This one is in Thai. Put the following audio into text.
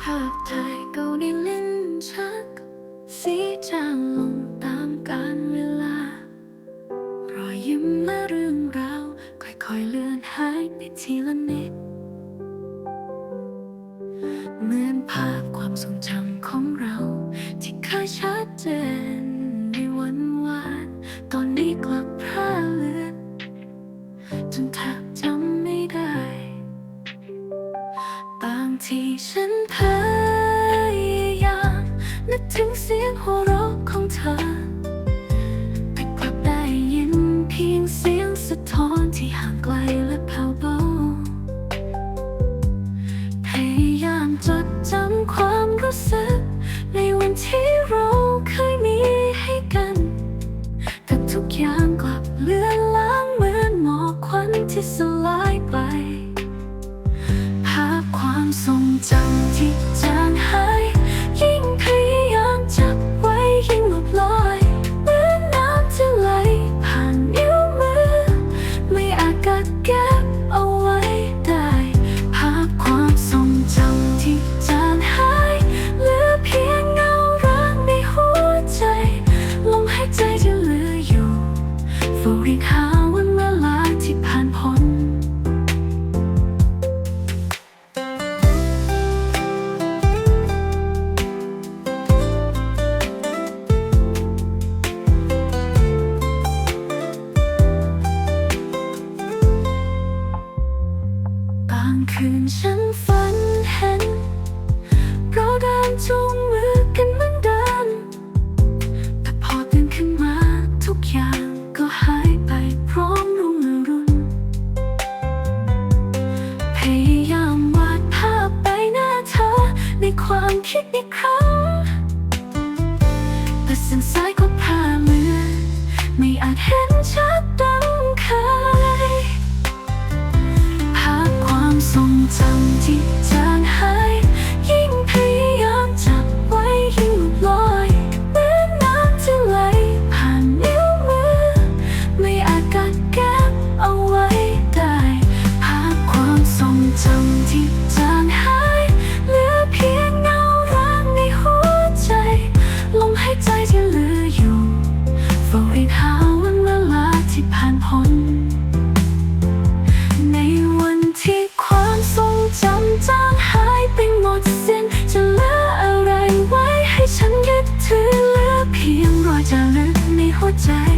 ภาพถ่ายเก่าในลิ้นชัก สีจางลงตามกาลเวลารอยยิ้มและเรื่องราว ค่อยๆเลือนหายไปทีละนิด เหมือนภาพความทรงจำของเรา ทีฉันพยายามนึกถึงเสียงหัวเราะของเธอ แต่กลับได้ยินเพียงเสียงสะท้อนที่ห่างไกลและแผ่วเบาพยายามจดจำความรู้สึก ในวันที่เราเคยมีให้กัน แต่ทุกอย่างกลับเลือนลางเหมือนหมอกควันที่สลายไป ทรงจำที่จางหาย ยิ่งพยายามจับไว้ยิ่งหลุดลอยเหมือนน้ำที่ไหลผ่านนิ้วมือ ไม่อาจกัดเก็บเอาไว้ได้ ภาพความทรงจำที่จางหายเหลือเพียงเงาร้างในหัวใจ ลมหายใจที่เหลืออยู่เฝ้าเรียก คืนฉันฝันเห็น เราเดินจูงมือกันเหมือนเดิมแต่พอตื่นขึ้นมาทุกอย่างก็หายไปพร้อมรุ่งอรุณพยายามวาดภาพไปหน้าเธอในความคิดอีกครั้ง แต่เส้นสายก็พาเลือนไม่อาจเห็นชัดดังเคย จำที่จางหาย ยิ่งพยายามจับไว้ยิ่งหลุดลอยเหมือนน้ำที่ไหลผ่านนิ้วมือ ไม่อาจกัดเก็บเอาไว้ได้ภาพความทรงจำ อะ